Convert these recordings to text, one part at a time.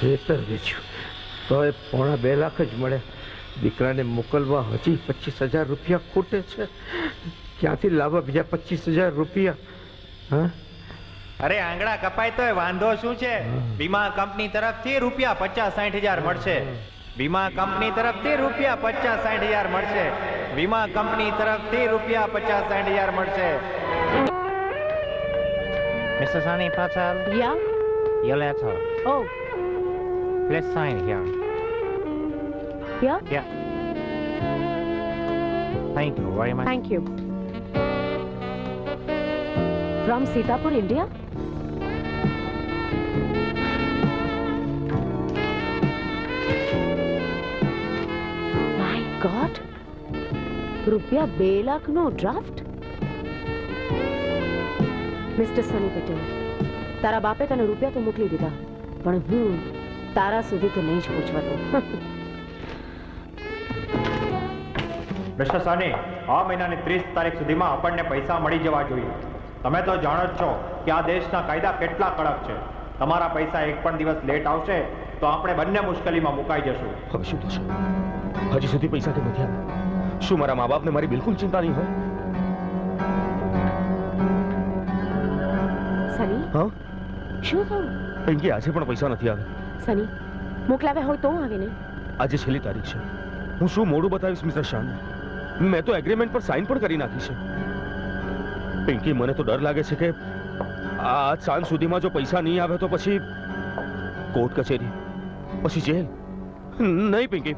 ખેતર વેચ્યું. તો એ પોણા બે લાખ જ મળે. દીકરાને મોકલવા હજી પચીસ હજાર રૂપિયા ખૂટે છે. ક્યાંથી લાવવા બીજા પચીસ હજાર રૂપિયા? હા? અરે આંગળા કપાય તોય વાંધો શું છે? વીમા કંપની તરફથી રૂપિયા પચાસ સાઠ હજાર મળશે. વીમા કંપની તરફથી રૂપિયા પચાસ સાઠ હજાર મળશે. વીમા કંપની તરફથી રૂપિયા પચાસ સાઠ હજાર મળશે. મિસ્ટર સાની પાછળ યા. your letter. Oh, Let's sign here. yeah? Yeah. Thank you very much. Thank you. From Sitapur, India? My God! રૂપિયા બે લાખનો ડ્રાફ્ટ મિસ્ટર સની પટેલ તારા બાપે તને રૂપિયા તો મોકલી દીધા પણ હું તારા સુધી તો નહીં જ પૂછવાનું. મિસ્ટર સાની આ મહિનાની ત્રીસ તારીખ સુધીમાં આપણને પૈસા મળી જવા જોઈએ. તમે તો જાણો જ છો કે આ દેશના કાયદા કેટલા કડક છે. તમારા પૈસા એક પણ દિવસ લેટ આવશે તો આપણે બંને મુશ્કેલીમાં મુકાઈ જશું. હવે શું થશે? હજી સુધી પૈસા કેમ નથી આવ્યા. શું મારા મા બાપને મારી બિલકુલ ચિંતા નહીં હોય? સની હા? શું થયું? પિંકી આજે પણ પૈસા નથી આવ્યા. સની મોકલાવે હોય તો આવે ને આજે છેલ્લી તારીખ છે. હું શું મોડું બતાવીશ મિસ્ટર શાન મેં તો એગ્રીમેન્ટ પર સાઇન પણ કરી નાખી છે. પિંકી મને તો ડર લાગે છે કે આ આજ સાંજ સુધીમાં જો પૈસા નહીં આવે તો પછી કોર્ટ કચેરી પછી જેલ. નહીં પિંકી.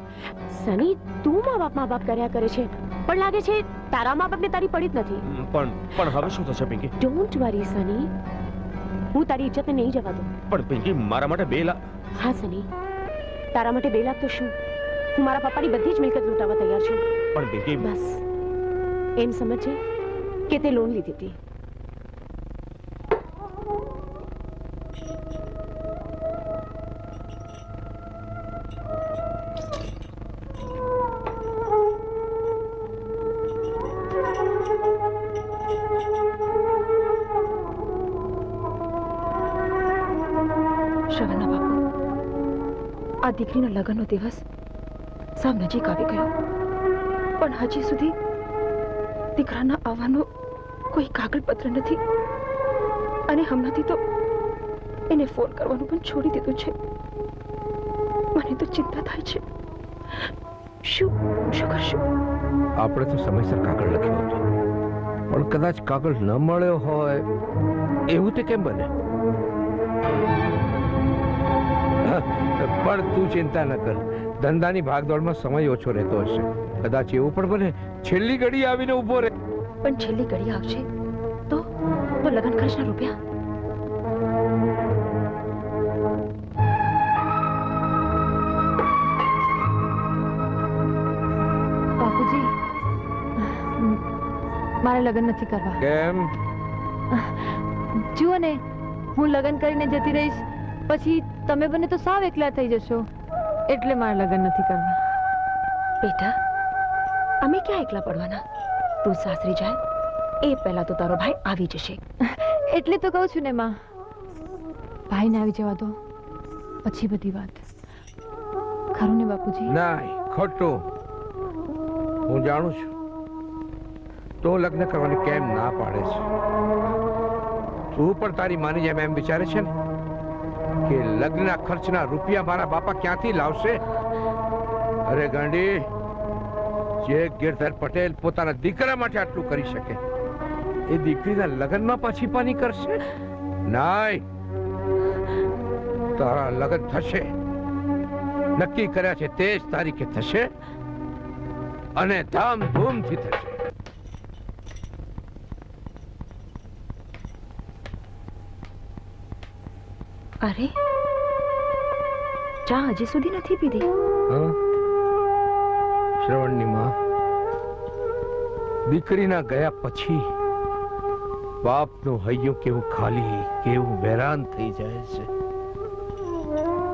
સની તું મા બાપ મા બાપ કર્યા કરે છે. પણ લાગે છે તારા મા બાપને તારી પડી જ નથી. પણ પણ હવે શું થશે પિંકી? Don't worry Sunny. હું તારી ઇજ્જતને નહીં જવા દઉં. પણ પિંકી મારા માટે બે લાખ હા સની. તારા માટે બે લાખ તો શું? હું મારા પપ્પાની બધી જ મિલકત લૂંટાવા તૈયાર છું. પણ બેટી બસ. એમ સમજે કે તે લોન લીધી હતી. શ્રવણના આ દીકરીના લગ્નનો દિવસ સાવ નજીક આવી ગયો. પણ હજી સુધી દીકરાના આવવાનો કોઈ કાગળપત્ર નથી. અને હમણાંથી તો એને ફોન કરવાનું પણ છોડી દીધું છે. મને તો ચિંતા થાય છે. શું શું કરશું? આપણે તો સમયસર કાગળ લખ્યો હતો. પણ કદાચ કાગળ ન મળ્યો હોય, એવું તે કેમ બને? પણ તું ચિંતા ન કર. ધંધાની ભાગદોડમાં સમય ઓછો રહેતો હશે. કદાચ એવું પણ બને છેલ્લી ઘડી આવીને ઊભો રહે. પણ છેલ્લી ઘડી આવશે તો? તો લગન ખર્ચના રૂપિયા? બાપુજી મારે લગ્ન નથી કરવા. કેમ? જુઓ ને હું લગ્ન કરીને જતી રહીશ પછી તમે બંને તો સાવ એકલા થઈ જશો. એટલે મારે લગ્ન નથી કરવા બેટા અમે ક્યાં એકલા પડવાના? તું સાસરી જાય એ પહેલા તો તારો ભાઈ આવી જશે. એટલે તો કહું છું ને માં. ભાઈને આવી જવા દો. પછી બધી વાત. ખરું ને બાપુજી? ના ખોટું. હું જાણું છું. તો લગ્ન કરવાની કેમ ના પાડે છે? તું પણ તારી માની જેમ એમ વિચારે છે ને? કે લગ્નના ખર્ચના રૂપિયા મારા બાપા ક્યાંથી લાવશે? અરે ગાંડી, જે ગિરધર પટેલ પોતાના દીકરા માટે આટલું કરી શકે, એ દીકરીના લગ્નમાં પાછી પાની કરશે? નાય, તારા લગ્ન થશે. નક્કી કર્યા છે તે જ તારીખે થશે. અને ધામધૂમથી થશે. અરે ચા હજી સુધી નથી પીધી? શ્રવણની માં દીકરીના ગયા પછી બાપનું હૈયું કેવું ખાલી કેવું વેરાન થઈ જાય છે.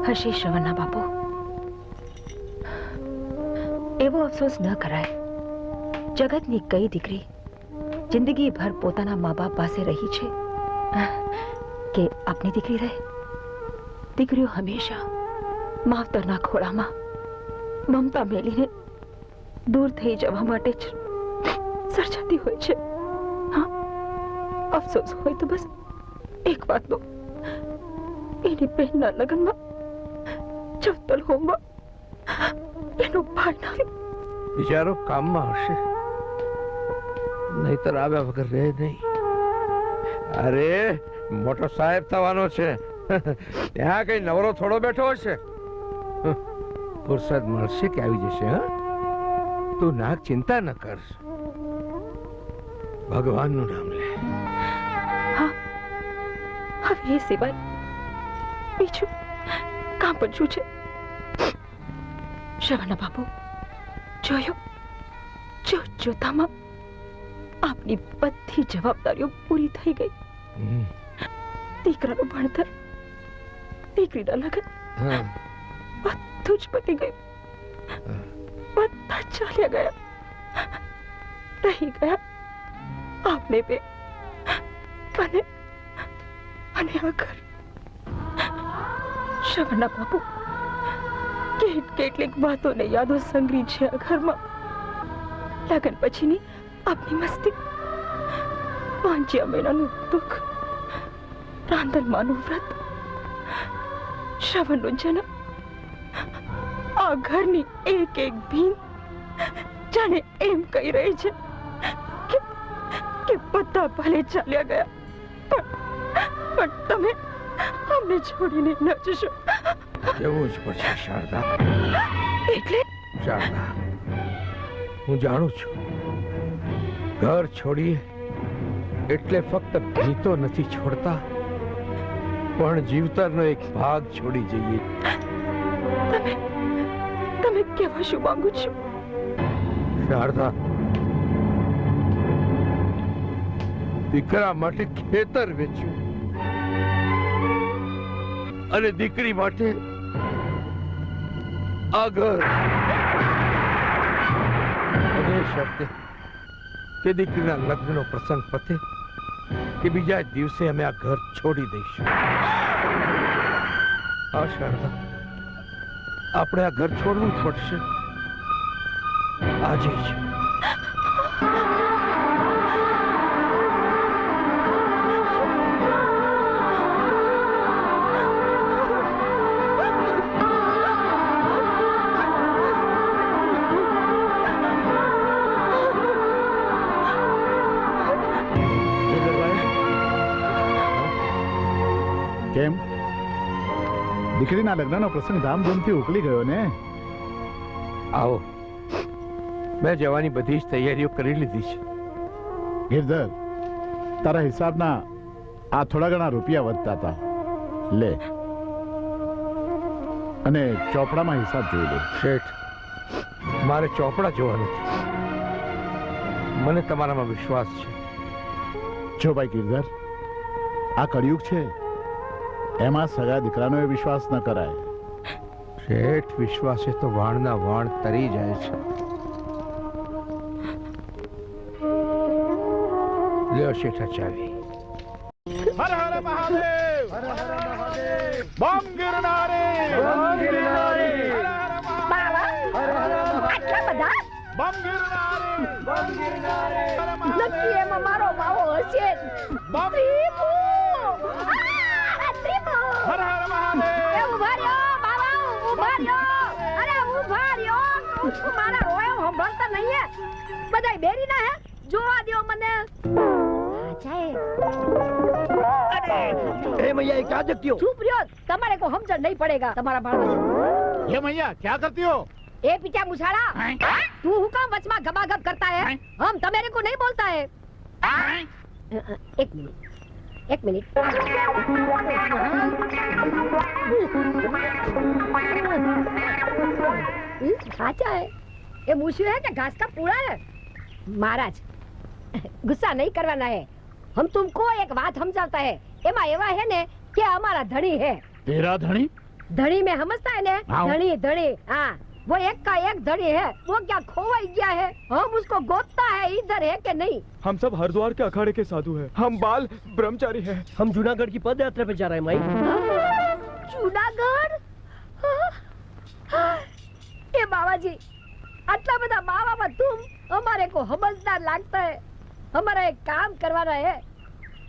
હશે શ્રવણના બાપુ. એવો અફસોસ ન કરાય. જગતની કઈ દીકરી જિંદગીભર પોતાના મા બાપ પાસે રહી છે કે આપની દીકરી રહે? દીકરીઓ હંમેશા માવતરના ખોળામાં મમતા મેલીને દૂર થઈ જવા માટે જ સર્જાતી હોય છે. હા, અફસોસ હોય તો બસ એક વાતનો એની બહેનના લગ્નમાં ચૌતલ હોમમાં એનું ભાડ ના બિચારો કામમાં હશે. નહીતર આવ્યા વગર રહે નહીં. અરે, મોટો સાહેબ થવાનો છે. ત્યાં કઈ નવરો થોડો બેઠો હશે. ફુરસદ મળશે કે આવી જશે હા? તું ના ચિંતા ન કર. ભગવાનનું નામ લે. હવે એ સિવાય બીજું કામ પણ શું છે? શ્રવણના બાબુ જોયો? જો જોતામાં આપની બધી જવાબદારીઓ પૂરી થઈ ગઈ. દીકરાનું ભણતર દીકરીના લગ્ન. લગન બધું જ પતી ગયું. બધા ચાલ્યા ગયા. રહી ગયા. આપને બે. અને અને આ ઘર. શવના બાપુ કેટ કેટલીક વાતોને યાદો સંગ્રહી છે આ ઘરમાં. લગન પછીની આપની મસ્તી. પાંચિયા મહિનાનું દુઃખ. રાંધણમાંનું વ્રત. શ્રવણનો જન્મ. આ ઘરની એક એક ભીન જાણે એમ કહી રહી છે કે કે બધા ભલે ચાલ્યા ગયા પણ પણ તમે અમને છોડીને ન જશો. જવું જ પડશે શારદા. એટલે? શારદા હું જાણું છું ઘર છોડીએ એટલે ફક્ત ભીતો નથી છોડતા. પણ જીવતરનો એક ભાગ છોડી જઈએ. તમે તમે કેવા શું માંગુ છો? શારદા દીકરા માટે ખેતર વેચ્યું. અને દીકરી માટે આ ઘર. અને કે દીકરીના લગ્નનો પ્રસંગ પતે કે બીજા દિવસે અમે આ ઘર છોડી દઈશું. આ આપણે આ ઘર છોડવું જ પડશે. આજે જ. દીકરીના લગ્નનો પ્રસંગ ધામધૂમથી ઉકલી ગયો ને. આવો. મેં જવાની બધી જ તૈયારીઓ કરી લીધી છે. ગિરધર તારા હિસાબના આ થોડા ઘણા રૂપિયા વધતા હતા. લે. અને ચોપડામાં હિસાબ જોઈ લે. શેઠ મારે ચોપડા જોવા નથી. મને તમારામાં વિશ્વાસ છે. જો ભાઈ ગિરધર આ કળિયુગ છે એમાં સગા દીકરાનો એ વિશ્વાસ ન કરાય. શેઠ વિશ્વાસે તો વાણના વાણ તરી જાય છે. લ્યો શેઠ ચાવી. હર હર મહાદેવ! હર હર મહાદેવ! બમ ગિરનારે બમ ગિરનારે આટલા બધા? બમ ગિરનારે બમ ગિરનારે નક્કી એમાં મારો બાવો હશે. રહ્યો. કહું છું, મારા રોયો સંભળતા નહીં હે. બધાય બેરીના હે? જોવા દ્યો મને. અચ્છા, એ. ચૂપ રહ્યો. તમારે કોઈ સમજણ નહીં પડેગા તમારા બાળક ये मैया क्या करती हो ए पीछा मुछाड़ा तू हूँ काम वचमा गबागब करता है हम तमेरे को नहीं बोलता है एक मिनट एक मिनट हम्म, खाचा है ये मूछू है कि घास का पूरा है महाराज गुस्सा नहीं करवाना है हम तुमको एक बात समझाता है એમાં એવા હે ને કે અમારા ધણી હે तेरा धनी धनी में समझता है ना हाँ। धनी धनी हाँ वो एक का एक धनी है वो क्या खोवाई गया है हम उसको गोतता है इधर है कि नहीं हम सब हरिद्वार के अखाड़े के साधु हैं हम बाल ब्रह्मचारी हैं हम जूनागढ़ की पद यात्रा पे जा रहे हैं माई जूनागढ़ बाबा जी आटला बदा माँ बाबा तुम हमारे को समझदार लगता है हमारा एक काम करवाना है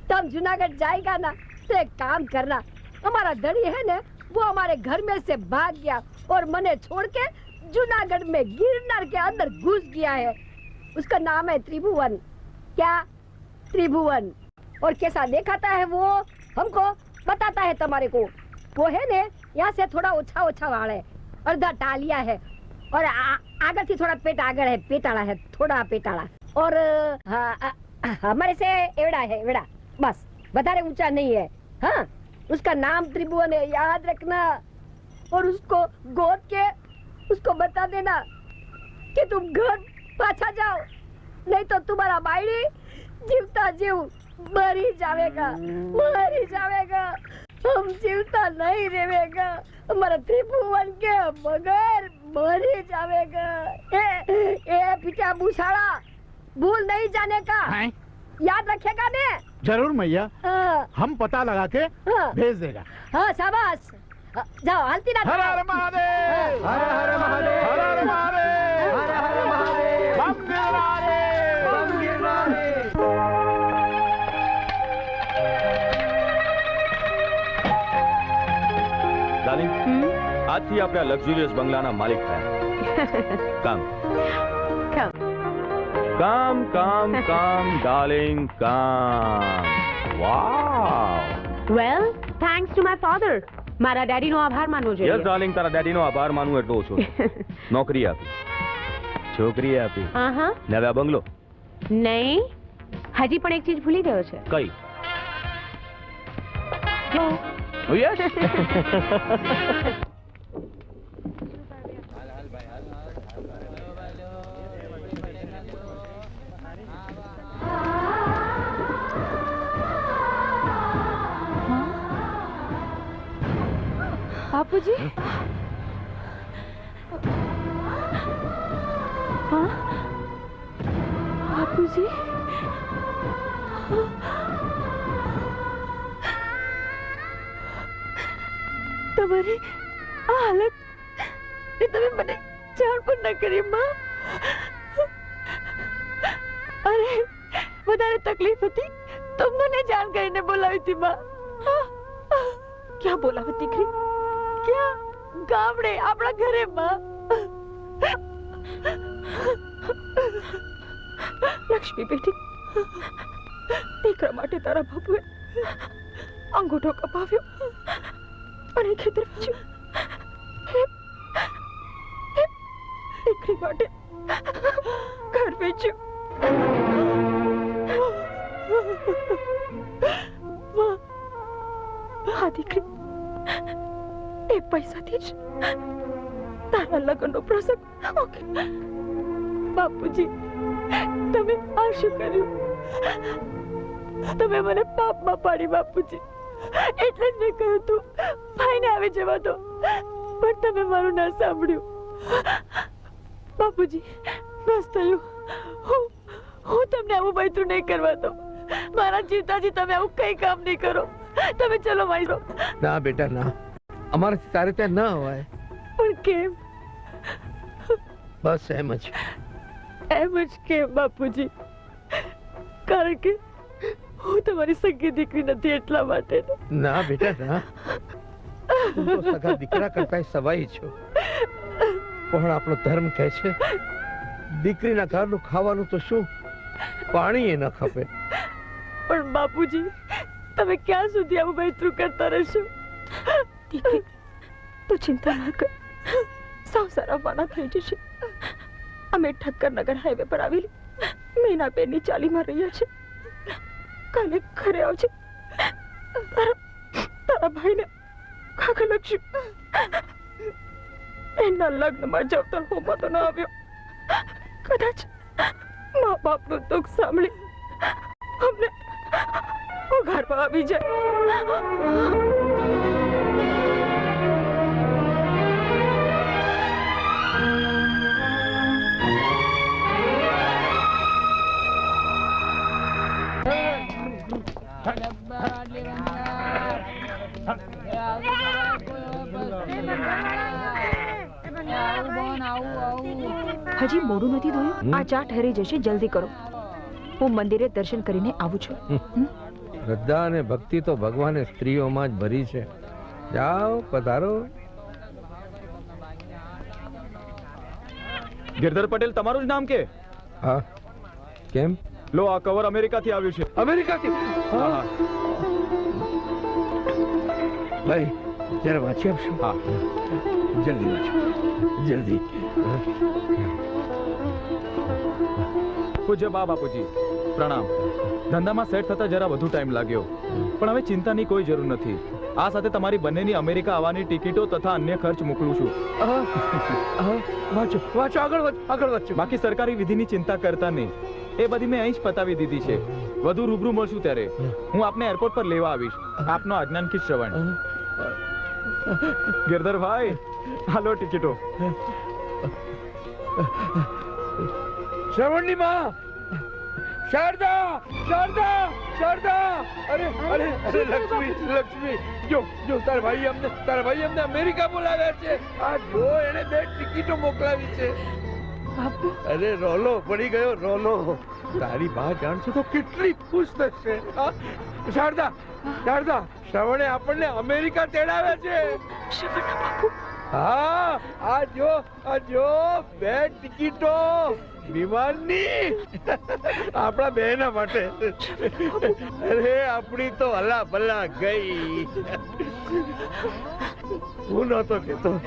तुम जूनागढ़ जाएगा ना तो एक काम करना हमारा धड़ी है ना वो हमारे घर में से भाग गया और मने छोड़ के जूनागढ़ में गिरनार के अंदर घुस गया है उसका नाम है त्रिभुवन क्या त्रिभुवन और कैसा देखाता है वो हमको बताता है तुम्हारे को वो है ना यहाँ से थोड़ा ओछा ओछा वाળ है अर्धा टालिया है और आ- आगे थी थोड़ा पेट आगे है पेटाड़ा है थोड़ा पेटाड़ा और हाँ, आ- हमारे से एवड़ा है एवड़ा बस વધારે ऊंचा नहीं है हाँ उसका नाम त्रिभुवन है याद रखना और उसको गोद के उसको बता देना कि तुम घर पाछा जाओ नहीं तो तुम्हारा बायडी जीवता जीव मरी जावेगा मरी जावेगा हम जीवता नहीं रहेगा हमारा त्रिभुवन के मगर मरी जावेगा ए ए पिटा बुसाड़ा भूल नहीं जाने का हैं? याद रखेगा ने जरूर मैया हाँ हम पता लगा के हाँ भेज देगा हाँ शाबाश हाँ, जाओ हल्ती ना हर हर महादेव હર હર મહાદેવ हर हर महादेव હર હર મહાદેવ बम गिरनारे બમ ગિરનારે ડાર્લિંગ આજથી આપણે આ લક્ઝુરિયસ બંગલાના માલિક થયા. કામ. કામ. કામ come darling come. Wow well thanks to my father મારા ડેડીનો આભાર માનવો યસ જોઈએ ડાર્લિંગ તારા ડેડીનો આભાર માનવું એટલો ઓછો નોકરી આપી. છોકરી આપી. હા હા ને આ બંગલો. નહીં. હજી પણ એક ચીજ ભૂલી ગયો છે. કઈ? યસ બાપુજી? બાપુજી? તમારી આ હાલત એ તમે મને જાણ પણ ન કરી માં. અરે વધારે તકલીફ હતી તો મને જાણ કરીને બોલાવી હતી માં. ક્યાં બોલાવી દીકરી? ક્યાં ગામડે, આપણા ઘરે માં લક્ષ્મી બેટી, દીકરા માટે તારા બાપુએ અંગૂઠો કપાવ્યો અને ખેતર વેચ્યું દીકરી માટે ઘર વેચ્યું. આ દીકરી પૈસાથી જ તારા લગ્નનો પ્રસંગ. ઓકે. બાપુજી, તમે આ શું કર્યું? તમે મને પાપમાં પાડી, બાપુજી. એટલે જ મેં કહ્યું તું, ભાઈને આવી જવા દો. પણ તમે મારું ના સાંભળ્યું. બાપુજી, બસ થયું. હું હું તમને આવું બૈતું નહીં કરવા દો મારા જીવતાજી તમે આવું કઈ કામ નહીં કરો. તમે ચલો મારી ના, બેટા, ના. અમારાથી તારે ત્યાં ન અવાય. પણ કેમ? બસ એમ જ. એમ જ કેમ બાપુજી? કારણ કે હું તમારી સગી દીકરી નથી એટલા માટે ના બેટા ના. તું તો સગા દીકરા કરતા સવાઈ છો. પણ આપણો ધર્મ કહે છે દીકરીના ઘરનું ખાવાનું તો શું પાણી એ ન ખપે. પણ બાપુજી તમે ક્યાં સુધી આવું બૈતરું કરતા રહેશો? દીકરી તું ચિંતા ના કર. સાવ સારા વાના થઈ જશે. અમે ઠક્કર નગર હાઈવે પર આવેલી મીના બેનની ચાલીમાં રહ્યા છે. કાલે ઘરે આવજે. તારા તારા ભાઈને કાકા લખ્યું એના લગ્નમાં જવતર હોમો તો ન આવ્યો. કદાચ મા બાપનું દુઃખ સાંભળી અમને ઉઘાડવા આવી જાય. આ ચા ઠરી જશે જલ્દી કરો. હું મંદિરે દર્શન કરીને આવું છું. શ્રદ્ધા અને ભક્તિ તો ભગવાને સ્ત્રીઓમાં જ ભરી છે. જાઓ પધારો. ગિરધર પટેલ તમારું જ નામ કે? હા. કેમ? લો આ કવર અમેરિકાથી આવ્યું છે. અમેરિકાથી? ભાઈ જરા વાંચી આપશો? હા. જલ્દી વાંચો. જલ્દી. પૂજ્ય બા બાપુજી પ્રણામ. ધંધામાં સેટ થતા જરા વધુ ટાઈમ લાગ્યો. પણ હવે ચિંતાની કોઈ જરૂર નથી. આ સાથે તમારી બંનેની અમેરિકા આવવાની ટિકિટો તથા અન્ય ખર્ચ મોકલું છું. વાંચો વાંચો આગળ વાંચો આગળ વાંચો બાકી સરકારી વિધિની ચિંતા કરતા નહીં. એ બધી મેં અહીં જ પતાવી દીધી છે. વધુ રૂબરૂ મળશું ત્યારે. હું આપને એરપોર્ટ પર લેવા આવીશ. આપનો આજ્ઞાનકી શ્રવણ. ગિરધરભાઈ હાલો ટિકિટો. શ્રવણની માં! શારદા! શારદા! શારદા! અરે અરે અરે લક્ષ્મી લક્ષ્મી! જો જો તારા ભાઈ અમને તારા ભાઈ અમને અમેરિકા બોલાવ્યા છે. આ જો એને બે ટિકિટો મોકલાવી છે. અરે રોલો પડી ગયો રોલો. તારી બા જાણશે તો કેટલી ખુશ થશે. શારદા શારદા શ્રવણે આપણને અમેરિકા તેડાવ્યા છે. બાપુ. હા આ જો આ જો બે ટિકિટો. વિમાનની આપણા બેના માટે. અરે, આપણી તો હલા ભલા ગઈ. હું નહોતો કેતો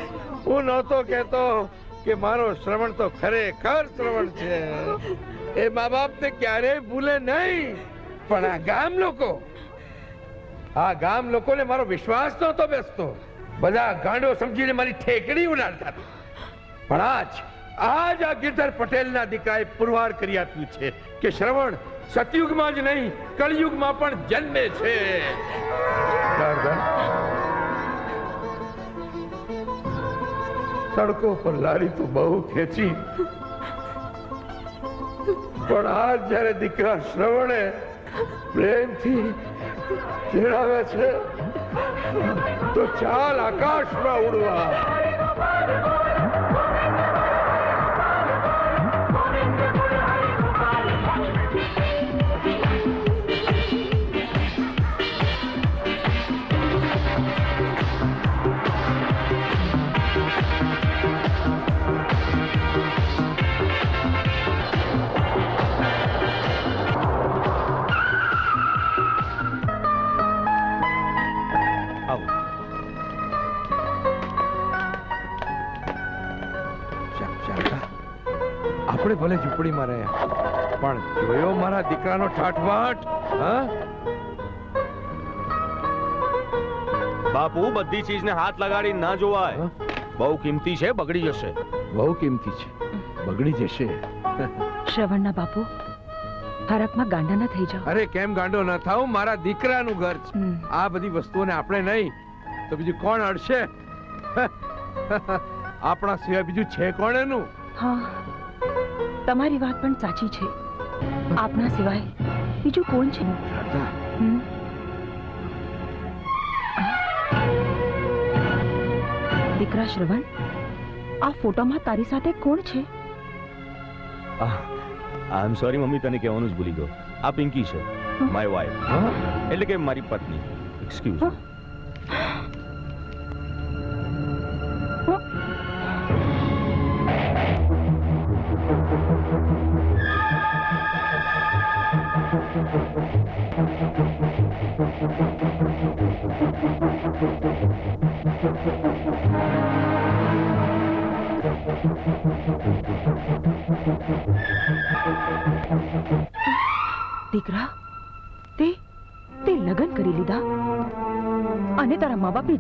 હું નહોતો કેતો કે મારો શ્રવણ તો ખરેખર શ્રવણ છે. એ મા બાપ ને ક્યારેય ભૂલે નહીં. પણ આ ગામ લોકો, આ ગામ લોકોને મારો વિશ્વાસ નહોતો બેસતો. બધા ગાંડો સમજીને મારી ઠેકડી ઉડાડતા પણ પણ આજ આજ આ ગિરધર પટેલના દીકરાએ પુરવાર કરી આપ્યું છે કે શ્રવણ સતયુગમાં જ નહીં કળિયુગમાં પણ જન્મે છે. સડકો પર લારી તો બહુ ખેંચી. પણ આ જ્યારે દીકરા શ્રવણે પ્રેમથી ચેડાવે છે, તો ચાલ આકાશમાં ઉડવા. આપણે ભલે ઝૂંપડીમાં રહ્યા. પણ જોયો મારા દીકરાનો ઠાઠવાટ હા? બાપુ બધી ચીજને હાથ લગાડી ના જોવાય. બહુ કિંમતી છે બગડી જશે. બહુ કિંમતી છે. બગડી જશે. શ્રવણના બાપુ હરકમાં ગાંડા ના થઈ જાવ અરે કેમ ગાંડો ન થાવ? મારા દીકરાનું ઘર છે. આ બધી વસ્તુઓને આપણે નહીં. તો બીજું કોણ અડશે? આપણા સિવાય બીજું છે કોણ એનું? હા. તમારી વાત પણ સાચી છે. આપના સિવાય બીજું કોણ છે? દીકરા શ્રવણ આ ફોટામાં તારી સાથે કોણ છે? આઈ એમ સોરી મમ્મી તને કહેવાનું જ ભૂલી ગયો. આ પિંકી છે માય વાઈફ એટલે કે મારી પત્ની. એક્સક્યુઝ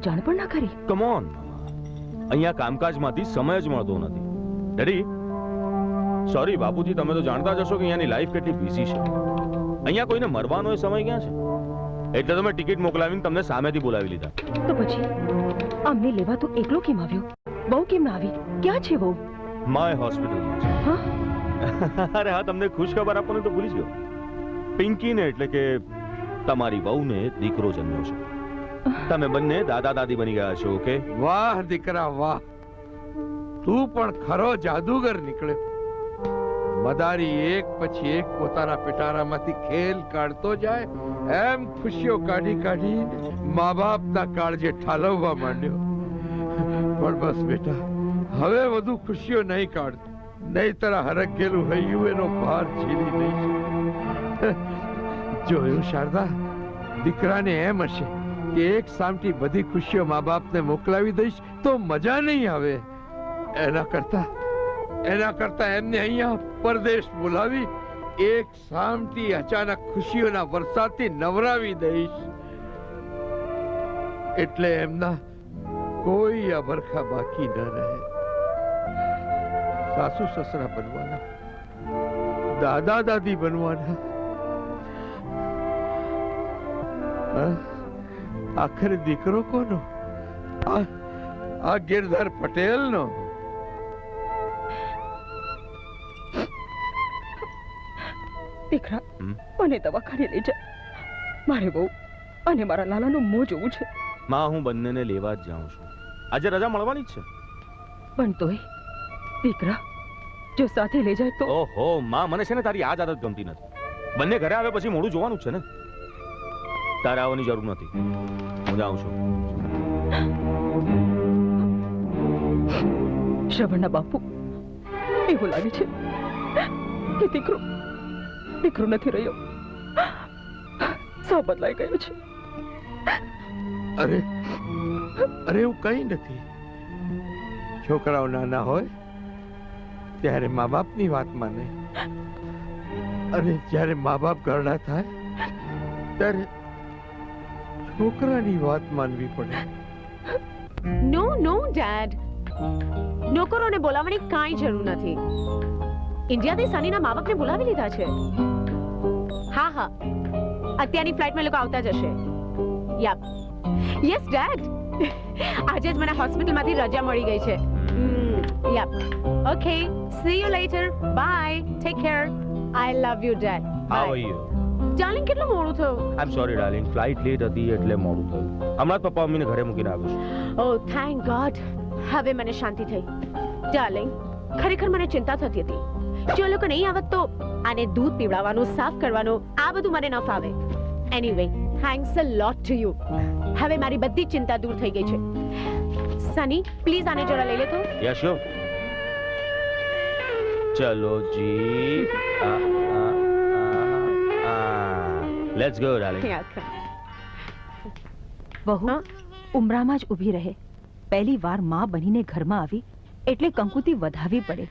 જાણ પણ ના કરી. કમ ઓન અહીંયા કામકાજમાંથી સમય જ મળતો નથી. ડેડી સોરી બાપુજી તમે તો જાણતા જ હશો કે અહીંયાની લાઈફ કેટલી બિઝી છે. અહીંયા કોઈને મરવાનો એ સમય ક્યાં છે? એટલે તમે ટિકિટ મોકલાવીને તમને સામેથી બોલાવી લીધા. તો પછી અમને લેવા તો એકલો કેમ આવ્યો? બહુ કેમ ના આવી? ક્યાં છે બહુ માય હોસ્પિટલમાં હા? અરે હા તમને ખુશ ખબર આપવાનું તો ભૂલી જ ગયો. પિંકીને એટલે કે તમારી વહુને દીકરો જન્મ્યો છે. તમે બંને દાદા દાદી બની ગયા છો, ઓકે? વાહ, દીકરા, વાહ. તું પણ ખરો જાદુગર નીકળ્યો. મદારી એક પછી એક પોતાના પિટારામાંથી ખેલ કાઢતો જાય, એમ ખુશીઓ કાઢી કાઢી મા બાપના કાળજે ઠાલવવા માંડ્યો. પણ બસ બેટા, હવે વધુ ખુશીઓ નહીં કાઢતો નહીં તરા હરક ગયેલું હૈયું એનો ભાર ઝીલી નહીં જોયું શારદા? દીકરાને એમ હશે કે એક સામટી બધી ખુશીઓ મા બાપને મોકલાવી દઈશ તો મજા નહીં આવે. એના કરતા એના કરતા એમને અહીંયા પરદેશ બોલાવી એક સામટી અચાનક ખુશીઓના વરસાદથી નવરાવી દઈશ. એટલે એમના કોઈ અબરખા બાકી ન રહે. સાસુ સસરા બનવાના, દાદા દાદી બનવાના. હા? આખરે દીકરો કોનો? આ આ ગિરધર પટેલનો? દીકરા મને દવાખાને લઈ જા. મારે બહુ અને મારા લાલાનું મોં જોવું છે. માં હું બંનેને લેવા જ જાઉં છું. આજે રજા મળવાની જ છે. પણ તોય દીકરા જો સાથે લઈ જાય તો? ઓહો માં મને છે ને તારી આ જ આદત ગમતી નથી. બંને ઘરે આવે પછી મોડું જોવાનું છે ને. તારે આવવાની જરૂર નથી. હું જાઉં છું. શ્રવણના બાપુ એવું લાગે છે કે દીકરો દીકરો નથી રહ્યો. સૌ બદલાઈ ગયો છે. અરે અરે એવું કઈ નથી. છોકરાઓ નાના હોય ત્યારે મા બાપની વાત માને. અને જ્યારે મા બાપ ઘરડા થાય ત્યારે છોકરાની વાત માનવી પડે. નો નો ડેડ. નોકરોને બોલાવવાની કાંઈ જરૂર નથી. ઇન્ડિયાથી સનીના મા બાપને બોલાવી લીધા છે. હા હા. અત્યારની ફ્લાઇટમાં એ લોકો આવતા જ હશે યપ યસ ડેડ. આજે જ મને હોસ્પિટલમાંથી રજા મળી ગઈ છે. Yup okay see you later bye take care I love you dad. How are you darling કેટલું મોડું થયું? I am sorry darling flight late હતી એટલે મોડું થયું. હમણાં જ પપ્પા મમ્મીને ઘરે મૂકીને આવ્યો છું. ઓ થેન્ક ગોડ હવે મને શાંતિ થઈ. ડાર્લિંગ ખરેખર મને ચિંતા થતી હતી. જો લોકો નહીં આવત તો આને દૂધ પીવડાવવાનું સાફ કરવાનું આ બધું મને ન ફાવે. Anyway thanks a lot to you હવે મારી બધી ચિંતા દૂર થઈ ગઈ છે. સની પ્લીઝ આને જરા લઈ લે તો. યા ચલો જી. લેટ્સ ગો ડાર્લિંગ બહુ ઉમરામાં જ ઊભી રહે. પહેલી વારમાં બનીને ઘરમાં આવી એટલે કંકુતી વધાવી પડે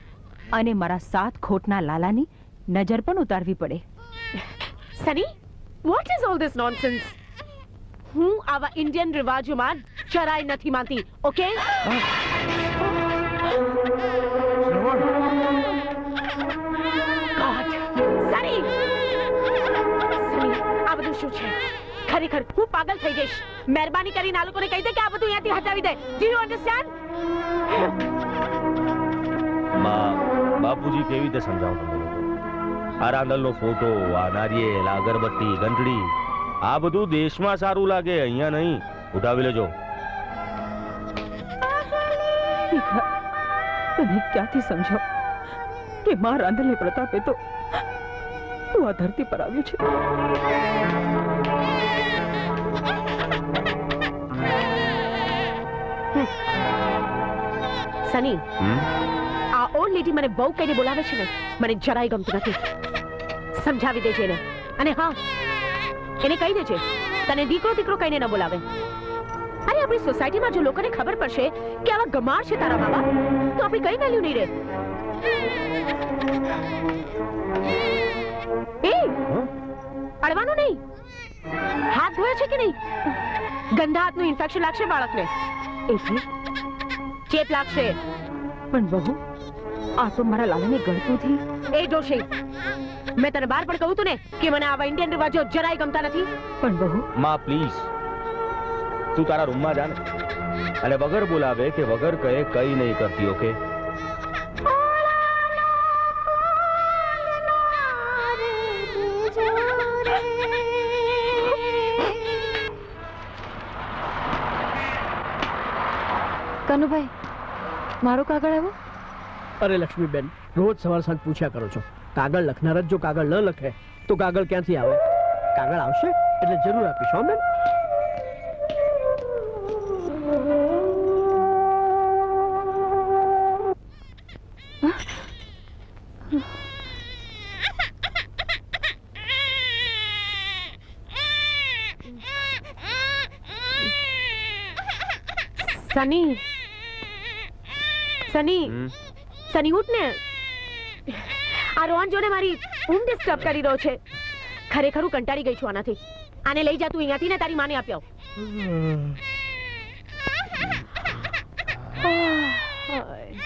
અને મારા સાત ખોટના લાલાની નજર પણ ઉતારવી પડે. Sunny what is all this nonsense હું આવા ઇન્ડિયન રિવાજોમાં જરાય નથી માનતી ઓકે શું છે? ખરેખર હું પાગલ થઈ જઈશ. મહેરબાની કરીને આ લોકોને કહી દે કે આ બધું અહીંયાથી હટાવી દે. ડુ યુ અન્ડરસ્ટેન્ડમાં બાપુજી કેવી રીતે સમજાવું તમને? આ રાંદલનો ફોટો આ નારિયેલ આ અગરબત્તી ઘંટડી આ બધું દેશમાં સારું લાગે અહીંયા નહીં. ઉઠાવી લેજો. તમે ક્યાંથી સમજાવ? કે માં રાંધલે પ્રતાપે તો તું આ ધરતી પર આવ્યું છે? સની આ ઓલ્ડ લેડી મને બહુ કહીને બોલાવે છે ને મને જરાય ગમતું નથી. સમજાવી દેજે એને. અને હા એને કહી દેજે તને દીકરો દીકરો કહીને ન બોલાવે. અરે આપણી સોસાયટીમાં જો લોકોને ખબર પડશે કે આવા ગમાર છે તારા બાબા તો આપણી કઈ વેલ્યુ નહીં રહે? અડવાનું નહીં? હાથ ધોયા છે કે નહીં? ગંદા હાથનું ઇન્ફેક્શન લાગશે બાળકને. એટલે ચેપ લાગશે. પણ બહુ આ તો મારા લાલાને ગળતુંથી એ ડોશી મેં તને બાર પણ કહું તું ને કે મને આવા ઇન્ડિયન રિવાજો જરાય ગમતા નથી. પણ બહુ માં પ્લીઝ તું તારા રૂમમાં જા ને. અને વગર બોલાવે કે વગર કહે કઈ નહીં કરતી ઓકે કનુભાઈ મારો કાગળ આવ્યો? અરે લક્ષ્મીબેન રોજ સવાર સાંજ પૂછ્યા કરો છો. કાગળ લખનાર જ જો કાગળ ન લખે તો કાગળ ક્યાંથી આવે? કાગળ આવશે? એટલે જરૂર આપીશ હો બેન. સની સની સની ઉઠ ને આ રોહન જોને મારી ઊંઘ ડિસ્ટર્બ કરી રહ્યો છે ખરેખર હું કંટાળી ગઈ છું આનાથી। આને લઈ જા તું અહીંયાથી ને તારી માને આપ્યો. હાય.